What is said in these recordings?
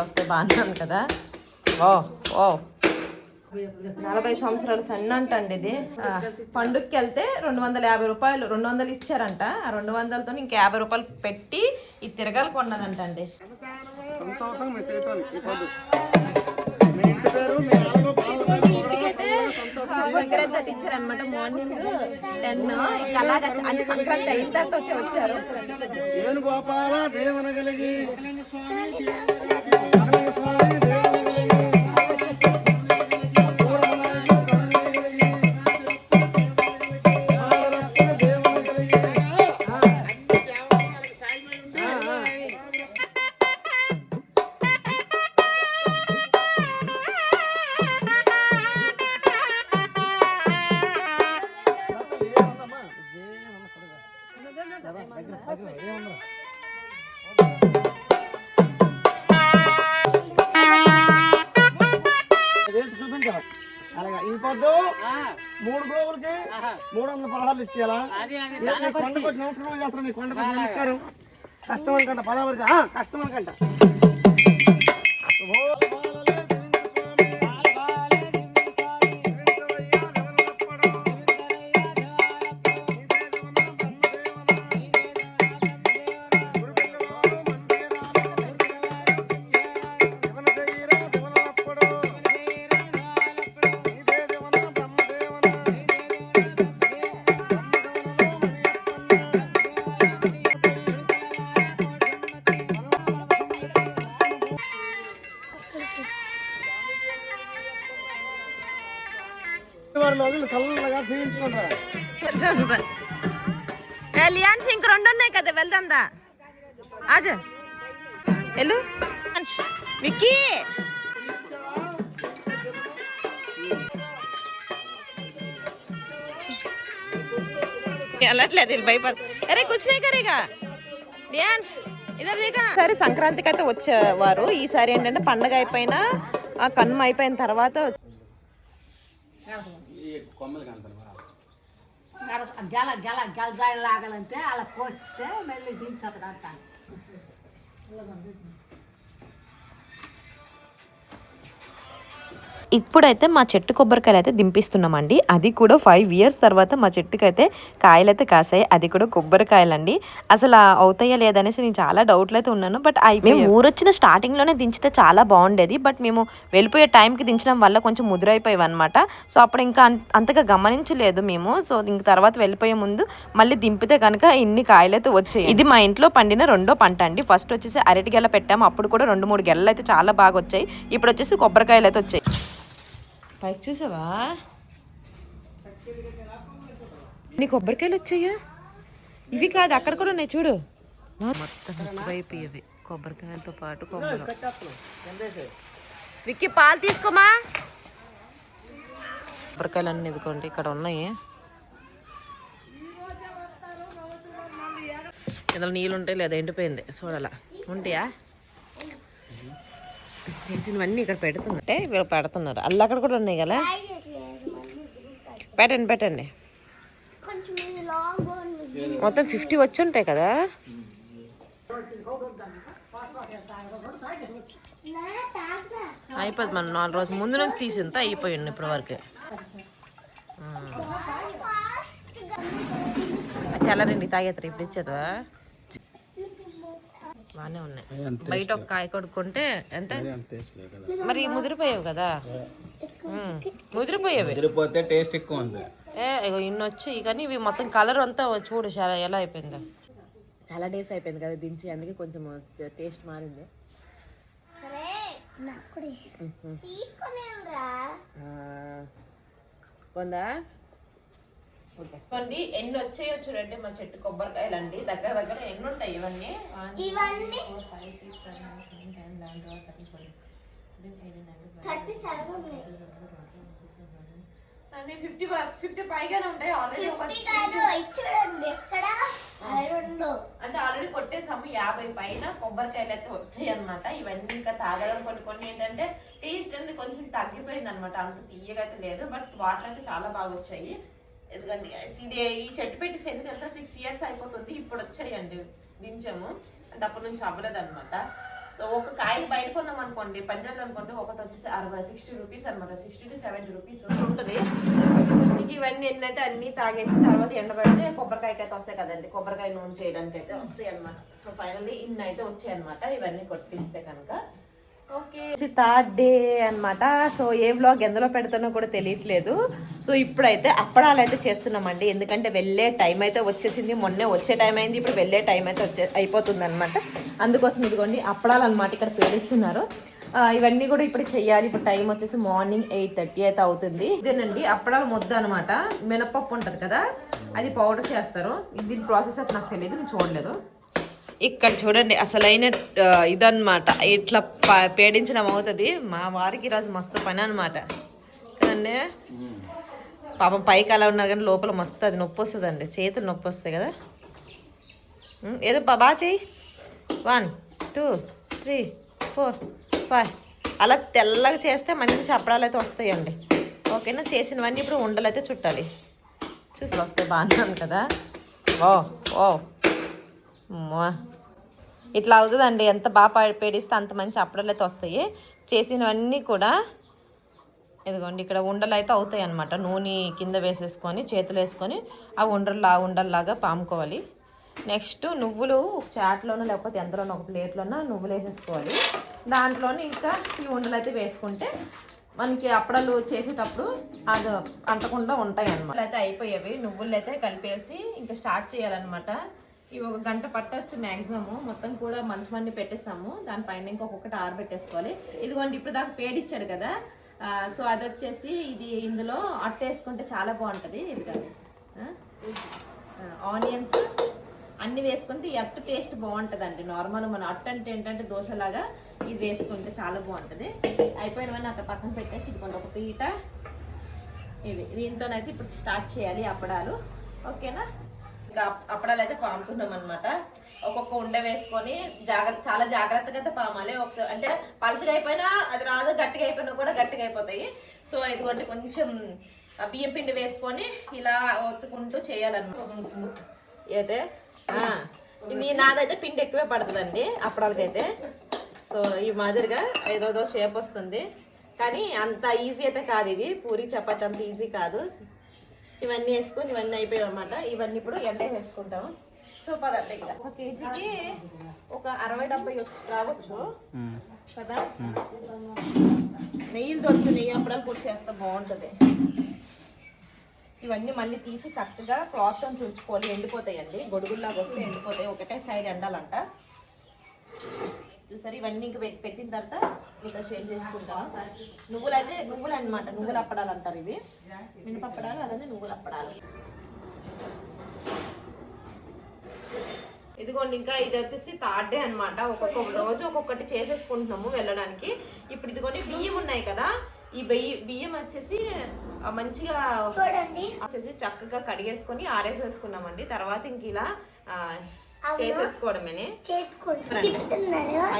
వస్తే బాగున్నాను కదా. ఓ ఓ నలభై సంవత్సరాల సన్న అంట అండి ఇది. పండుగకి వెళ్తే రెండు వందల యాభై రూపాయలు రెండు వందలు ఇచ్చారంట. ఆ రెండు వందలతో ఇంకా యాభై రూపాయలు పెట్టి ఈ తిరగాలు కొన్నదంట అండి ఇచ్చారనమాట మార్నింగ్ టెన్ ఇంకా అలాగా అంటే సంక్రాంతి అయిన తర్వాత వచ్చి వచ్చారు మూడు వందల పదహారులు ఇచ్చేయాలా? కొండకు నమస్కారం చేస్తాను నీ కొండకు నమస్కారం. కష్టం అనుకంట పదహారుకి ఆ, కష్టం అనుకంట లియాన్స్ ఇంక రెండు ఉన్నాయి కదా వెళ్దాం దా ఆజ. వెళ్ళు. విక్కీ. వెళ్ళట్లేదు వీళ్ళు భయపడ అరే కూర్చునే కరేగా లియాన్స్ ఇద్దరు దిగా. సరే సంక్రాంతికి అయితే వచ్చేవారు. ఈసారి ఏంటంటే పండగ అయిపోయినా ఆ కన్మ అయిపోయిన తర్వాత గల గల గల గెలజాయి లాగాలంటే అలా కోసిస్తే మళ్ళీ దించి అక్కడ అంటాను ఇప్పుడైతే మా చెట్టు కొబ్బరికాయలు అయితే దింపిస్తున్నామండి. అది కూడా ఫైవ్ ఇయర్స్ తర్వాత మా చెట్టుకైతే అయితే కాయలు అయితే కాసాయి. అది కూడా కొబ్బరికాయలండి. అసలు ఆ అవుతాయా లేదనేసి నేను చాలా డౌట్లు అయితే ఉన్నాను. బట్ మేము ఊరొచ్చిన స్టార్టింగ్లోనే దించితే చాలా బాగుండేది. బట్ మేము వెళ్ళిపోయే టైంకి దించడం వల్ల కొంచెం ముదురైపోయాయి అనమాట సో అప్పుడు ఇంకా అంతగా గమనించలేదు మేము. సో ఇంక తర్వాత వెళ్ళిపోయే ముందు మళ్ళీ దింపితే కనుక ఇన్ని కాయలు అయితే వచ్చాయి. ఇది మా ఇంట్లో పండిన రెండో పంట అండి. ఫస్ట్ వచ్చేసి అరటి గెల పెట్టాము. అప్పుడు కూడా రెండు మూడు గెలలు అయితే చాలా బాగా వచ్చాయి ఇప్పుడు వచ్చేసి కొబ్బరికాయలు అయితే వచ్చాయి. పైకి చూసావా? నీ కొబ్బరికాయలు వచ్చాయా? ఇవి కాదు అక్కడ కూడా ఉన్నాయి చూడు. మొత్తం ఎక్కువైపోయేవి కొబ్బరికాయలతో పాటు కొమ్మలు విక్కీ పాలు తీసుకోమా? కొబ్బరికాయలు అన్నీ ఇదిగోండి ఇక్కడ ఉన్నాయి. ఇందులో నీళ్ళు ఉంటాయి లేదా ఎండిపోయింది చూడాల. ఉంటాయా? తెలిసినవన్నీ ఇక్కడ పెడుతుందంటే వీళ్ళు పెడుతున్నారు. అల్లు అక్కడ కూడా ఉన్నాయి కదా? పెట్టండి పెట్టండి. మొత్తం ఫిఫ్టీ వచ్చి ఉంటాయి కదా? అయిపోద్ది మనం నాలుగు రోజుల. ముందు నుంచి తీసింత అయిపోయింది ఇప్పటి వరకు. తెల్లరండి తాగేతారు ఇప్పుడు ఇచ్చేదా బాగానే ఉన్నాయి. బయట ఒక కాయ కొడుకుంటే ఎంత? మరి ముదిరిపోయావు కదా? ముదిరిపోయావి? ముదిరిపోతే టేస్ట్ ఎక్కువ ఉంది. ఏ ఇగో ఇన్ని వచ్చాయి. కానీ ఇవి మొత్తం కలర్ అంతా చూడు చాలా ఎలా అయిపోయిందో. చాలా డేస్ అయిపోయింది కదా దించి అందుకే కొంచెం టేస్ట్ మారింది. కొందా? కొన్ని ఎన్ని వచ్చాయో చూడండి మా చెట్టు కొబ్బరికాయలు అండి దగ్గర దగ్గర ఎన్ని ఉంటాయి ఇవన్నీ? ఇవన్నీ అన్ని ఫిఫ్టీ ఫిఫ్టీ పైగానే ఉంటాయి ఆల్రెడీ అంటే ఆల్రెడీ కొట్టేసాము యాభై పైన కొబ్బరికాయలు అయితే వచ్చాయి అనమాట ఇవన్నీ ఇంకా తాగడం కొన్ని కొన్ని ఏంటంటే టేస్ట్ అనేది కొంచెం తగ్గిపోయింది అనమాట అంత తీయగా అయితే లేదు బట్ వాటర్ అయితే చాలా బాగా వచ్చాయి. ఎందుకంటే ఇది ఈ చెట్టు పెట్టి సెండ్ తెలుసా సిక్స్ ఇయర్స్ అయిపోతుంది. ఇప్పుడు వచ్చాయండి. దించాము. అంటే అప్పటి నుంచి అవ్వలేదు అనమాట సో ఒక కాయ బయట కొన్నాం అనుకోండి పంజాబ్ అనుకోండి ఒకటి వచ్చేసి అరవై సిక్స్టీ రూపీస్ అనమాట సిక్స్టీ టు సెవెంటీ రూపీస్ ఉంటుంది. మీకు ఇవన్నీ ఏంటంటే అన్ని తాగేసి తర్వాత ఎండబడితే కొబ్బరికాయకి అయితే వస్తాయి కదండి. కొబ్బరికాయ నూనె చేయడానికి అయితే వస్తాయి అనమాట సో ఫైనల్లీ ఇన్ని అయితే వచ్చాయి అనమాట ఇవన్నీ కొట్టిస్తే కనుక. థర్డ్ డే అన్నమాట. సో ఏ వ్లాగ్ ఎందులో పెడతానో కూడా తెలియట్లేదు. సో ఇప్పుడైతే అప్పడాలు అయితే చేస్తున్నామండి. ఎందుకంటే వెళ్ళే టైం అయితే వచ్చేసింది. మొన్నే వచ్చే టైం అయింది. ఇప్పుడు వెళ్ళే టైం అయితే వచ్చే అయిపోతుంది అనమాట అందుకోసం ఇదిగోండి అప్పడాలు అనమాట ఇక్కడ పేరుస్తున్నారు ఇవన్నీ కూడా ఇప్పుడు చెయ్యాలి. ఇప్పుడు టైం వచ్చేసి మార్నింగ్ ఎయిట్ థర్టీ అయితే అవుతుంది. ఇదేనండి అప్పడాలు ముద్ద అనమాట మినపప్పు ఉంటుంది కదా అది పౌడర్ చేస్తారు. దీని ప్రాసెస్ అయితే నాకు తెలియదు నేను చూడలేదు. ఇక్కడ చూడండి అసలైన ఇదన్నమాట. ఇట్లా ప- పేడించడం అవుతుంది మా వారికి ఈరోజు మస్తు పని అనమాట కదండి? పాపం పైకి అలా ఉన్నారు కానీ లోపల మస్తు అది నొప్పి వస్తుందండి చేతులు నొప్పి వస్తాయి కదా ఏదో బా- బాగా చెయ్యి. One two three four five. అలా తెల్లగా చేస్తే మంచి అప్పడాలు అయితే వస్తాయండి. ఓకేనా? చేసినవన్నీ ఇప్పుడు ఉండలు అయితే చుట్టాలి. చూసి వస్తాయి బాగున్నాను కదా? ఓ ఓ. ఇట్లా అవుతుందండి. ఎంత బాగా పేడిస్తే అంత మంచి అప్పడలైతే అయితే వస్తాయి. చేసినవన్నీ కూడా ఇదిగోండి ఇక్కడ ఉండలు అయితే అవుతాయి అనమాట నూనె కింద వేసేసుకొని చేతులు వేసుకొని ఆ ఉండలు ఉండల్లాగా పాముకోవాలి. నెక్స్ట్ నువ్వులు ఒక చాట్లోనో లేకపోతే ఎంతలోనో ఒక ప్లేట్లోనో నువ్వులు వేసేసుకోవాలి. దాంట్లోనే ఇంకా ఈ ఉండలు అయితే వేసుకుంటే మనకి అప్పడలు చేసేటప్పుడు అది అంటకుండా ఉంటాయి అన్నమాట. అయితే అయిపోయేవి. నువ్వులు అయితే కలిపేసి ఇంకా స్టార్ట్ చేయాలన్నమాట. ఇవి ఒక గంట పట్టచ్చు మ్యాక్సిమము మొత్తం కూడా మంచి మంది పెట్టేస్తాము దానిపైన ఇంకొకటి ఆరబెట్టేసుకోవాలి ఇదిగోండి ఇప్పుడు దాకా పేడిచ్చాడు కదా. సో అది వచ్చేసి ఇది ఇందులో అట్టేసుకుంటే చాలా బాగుంటుంది. ఇది ఆనియన్స్ అన్ని వేసుకుంటే ఈ అట్టు టేస్ట్ బాగుంటుంది నార్మల్ మన అట్టు అంటే ఏంటంటే దోశలాగా ఇది వేసుకుంటే చాలా బాగుంటుంది. అయిపోయినవన్నీ అక్కడ పక్కన పెట్టేసి ఇదిగోండి ఒక పీట. ఇది దీంతోనైతే ఇప్పుడు స్టార్ట్ చేయాలి అప్పడాలు. ఓకేనా? ఇంకా అప్పడాలు అయితే పాముతున్నాం అనమాట ఒక్కొక్క ఉండ వేసుకొని జాగ్రత్త చాలా జాగ్రత్తగా అయితే పామాలి. ఒకసారి అంటే పలచగా అయిపోయినా అది రాదు గట్టిగా అయిపోయినా కూడా గట్టిగా అయిపోతాయి సో ఇదిగోండి కొంచెం బియ్యం పిండి వేసుకొని ఇలా ఒత్తుకుంటూ చేయాలన్నమాట. అయితే ఇది నాదైతే పిండి ఎక్కువే పడుతుందండి అప్పడాలకైతే. సో ఈ మాదిరిగా ఏదోదో షేప్ వస్తుంది. కానీ అంత ఈజీ అయితే కాదు ఇవి పూరి చపాతి అంత ఈజీ కాదు. ఇవన్నీ వేసుకొని ఇవన్నీ అయిపోయాయి అనమాట ఇవన్నీ ఇప్పుడు ఎండ వేసుకుంటాం సో పదండి ఇక్కడ ఒక కేజీకి ఒక అరవై డెబ్బై వచ్చి రావచ్చు కదా? నెయ్యిలు దొరుకుతుంది నెయ్యి అప్పడాలు పొడి చేస్తే బాగుంటుంది. ఇవన్నీ మళ్ళీ తీసి చక్కగా క్లాత్ అని తుడుచుకోవాలి ఎండిపోతాయండి. గొడుగుల్లాగా వస్తే ఎండిపోతాయి. ఒకటే సైడ్ ఎండాలంట. చూసారు? ఇవన్నీ ఇంక పెట్- పెట్టిన తర్వాత మీతో షేర్ చేసుకుంటాను. నువ్వులు అయితే నువ్వులు అనమాట నువ్వులు అప్పడాలు అంటారు ఇవి. మినపప్పడాలు అలానే నువ్వులు అప్పడాలు ఇదిగోండి ఇంకా ఇది వచ్చేసి థర్డ్ డే అనమాట ఒక్కొక్క రోజు ఒక్కొక్కటి చేసేసుకుంటున్నాము వెళ్ళడానికి. ఇప్పుడు ఇదిగోండి బియ్యం ఉన్నాయి కదా. ఈ బియ్య బియ్యం వచ్చేసి మంచిగా చూడండి. వచ్చేసి చక్కగా కడిగేసుకొని ఆరేసేసుకున్నామండి. తర్వాత ఇంక ఇలా చేసేసుకోవడమేనే?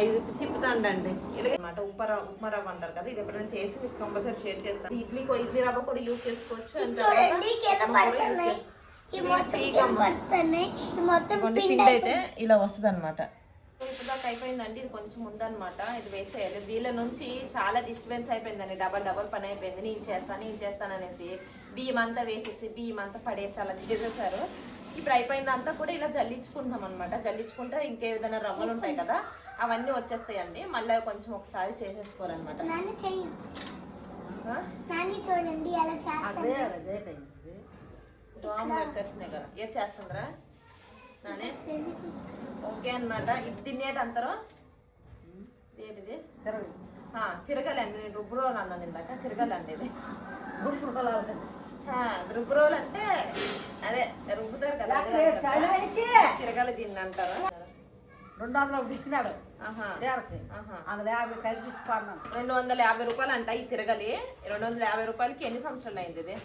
ఐదు తిప్పుతాండండి. అనమాట ఉప్మా రవ్వ ఉప్మా రవ్వ అంటారు కదా ఇది ఎప్పుడైనా చేసి మీకు కంపల్సరీ షేర్ చేస్తాను ఇడ్లీ ఇడ్లీ రవ్వ కూడా యూజ్ చేసుకోవచ్చు పిండి అయితే ఇలా వస్తుంది అనమాట దాకా అయిపోయిందండి ఇది కొంచెం ఉందన్నమాట. ఇది వేసేయాలి. వీళ్ళ నుంచి చాలా డిస్టర్బెన్స్ అయిపోయిందండి. డబల్ డబల్ పని అయిపోయింది. నేను చేస్తాను నేను చేస్తాను అనేసి బియ్యం అంతా వేసేసి బియ్యం అంతా పడేసి అలా చేసేసారు. ఇప్పుడు అయిపోయిందంతా కూడా ఇలా జల్లించుకుంటాం అనమాట జల్లించుకుంటే ఇంకే విధంగా రవ్వలు ఉంటాయి కదా అవన్నీ వచ్చేస్తాయండి. మళ్ళీ కొంచెం ఒకసారి చేసేసుకోవాలన్నమాట. నాన్న చెయ్యి. ఆ? నాని కదా. చేస్తుందిరా? ఓకే అన్నమాట. ఇది తినేది అంటారు ఏంటిది? తిరగలండి. నేను రుబ్బురోలు అన్నాను ఇందాక తిరగలండి ఇది. ఆ, రుబ్బురోలు అంటే అదే రుబ్బుతారు కదా. తిరగల దీన్ని అంటారు? రెండు వందలు ఇచ్చినాడు. యాభై రెండు వందల యాభై రూపాయలు అంట ఈ తిరగలి. రెండు వందల యాభై రూపాయలకి ఎన్ని సంవత్సరాలు అయింది ఇది?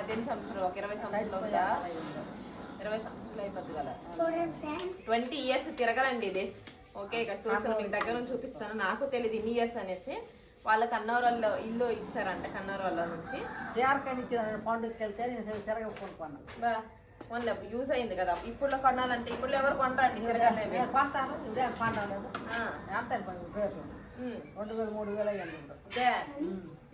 అదేన్ని సంవత్సరాలు? ఒక ఇరవై సంవత్సరాలు ఇరవై సంవత్సరాలు అయిపోద్ది కదా. చూడండి ఫ్రెండ్స్. ట్వంటీ ఇయర్స్ తిరగలండి ఇది. ఓకే ఇక్కడ చూస్తాను మీకు దగ్గర నుంచి చూపిస్తాను. నాకు తెలియదు ఇన్ని ఇయర్స్ అనేసి. వాళ్ళ కన్నవరంలో ఇల్లు ఇచ్చారంట కన్నవరంలో నుంచి. దేవరకని ఇచ్చిన పండుగకి వెళ్తే నేను తిరగ కొనుక్కున్నాను బా వన్ యూజ్ అయింది కదా. ఇప్పుడు కొనాలంటే ఇప్పుడు ఎవరు కొనరండి తిరగలేవి కొంటాను ఇదే కొంటాను. ఎంత రెండు వేలు మూడు వేలు అయ్యింది ఇదే.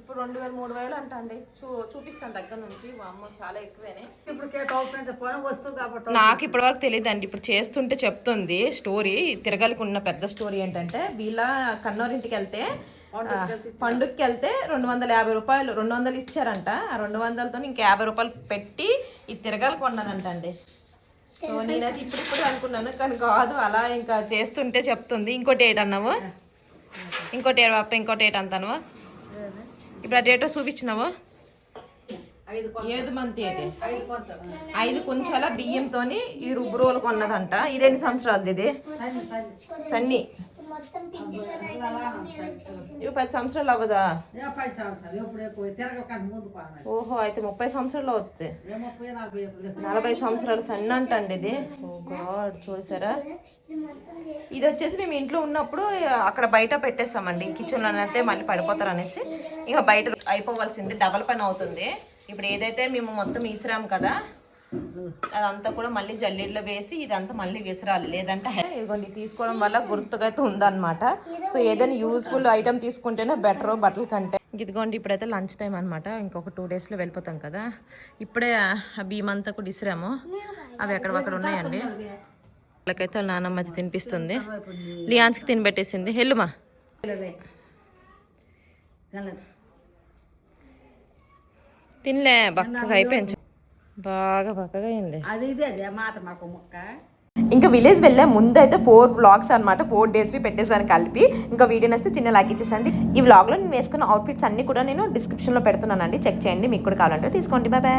ఇప్పుడు రెండు వేలు మూడు వేలు అంట అండి చూ చూపిస్తాను దగ్గర నుంచి. మా అమ్మ చాలా ఎక్కువేనే. ఇప్పుడు నాకు ఇప్పటివరకు తెలియదు అండి ఇప్పుడు చేస్తుంటే చెప్తుంది. స్టోరీ తిరగలికి ఉన్న పెద్ద స్టోరీ ఏంటంటే వీళ్ళ కన్నోరింటికి వెళ్తే పండుగకి వెళ్తే రెండు వందల యాభై రూపాయలు రెండు వందలు ఇచ్చారంట. ఆ రెండు వందలతో ఇంక యాభై రూపాయలు పెట్టి ఈ తిరగలి కొన్నానంట అండి సో నేనైతే ఇప్పుడు ఇప్పుడు అనుకున్నాను కానీ కాదు అలా ఇంకా చేస్తుంటే చెప్తుంది. ఇంకోటి ఏట్ అన్నావు? ఇంకోటి ఏడు పాప ఇంకోటి ఏట్ అంతాను ఇప్పుడు ఆ డేటో చూపించినావు? ఐదు ఏది మంత్ ఏంటి? ఐదు కొంచాల బియ్యంతోని ఈ రుబ్బు రోలు కొన్నదంట. ఇదేన్ని సంవత్సరాలు ఇది? సన్ని. ఇవి పది సంవత్సరాలు అవ్వదా? ఓహో అయితే ముప్పై సంవత్సరాలు అవుతుంది నలభై సంవత్సరాలు సన్న అంటండి ఇది. ఓ గాడ్ చూసారా? ఇది వచ్చేసి మేము ఇంట్లో ఉన్నప్పుడు అక్కడ బయట పెట్టేస్తామండి. కిచెన్ అయితే మళ్ళీ పడిపోతారు అనేసి. ఇక బయట అయిపోవాల్సింది డబల్ పని అవుతుంది. ఇప్పుడు ఏదైతే మేము మొత్తం ఈసిరాం కదా అదంతా కూడా మళ్ళీ జల్లీలో వేసి ఇదంతా మళ్ళీ విసరాలి. లేదంటే హె- ఇదిగోండి తీసుకోవడం వల్ల గుర్తుగా అయితే ఉందన్నమాట. సో ఏదైనా యూస్ఫుల్ ఐటమ్ తీసుకుంటేనే బెటర్ బట్టల కంటే. ఇదిగోండి ఇప్పుడైతే లంచ్ టైం అనమాట ఇంకొక టూ డేస్లో వెళ్ళిపోతాం కదా. ఇప్పుడే ఆ బియ్యం అంతా కూడా ఇసిరాము అవి ఎక్కడక్కడ ఉన్నాయండి? వాళ్ళకైతే వాళ్ళ నాన్నమ్మ అది తినిపిస్తుంది. లియాన్స్కి తినిపెట్టేసింది. హెల్లుమా తినలే బక్కగా అయిపోయింది. బాగా బక్కగా అయింది అది ఇదే అదే మాట మాకు ముక్క. ఇంకా విలేజ్ వెళ్ళే ముందు అయితే ఫోర్ వ్లాగ్స్ అనమాట ఫోర్ డేస్వి పెట్టేసాను కలిపి. ఇంకా వీడియో వస్తే చిన్న లైక్ ఇచ్చేసండి. ఈ వ్లాగ్లో నేను వేసుకున్న అవుట్ఫిట్స్ అన్ని కూడా నేను డిస్క్రిప్షన్లో పెడుతున్నానండి. చెక్ చేయండి మీకు కూడా కావాలంటే తీసుకోండి. Bye bye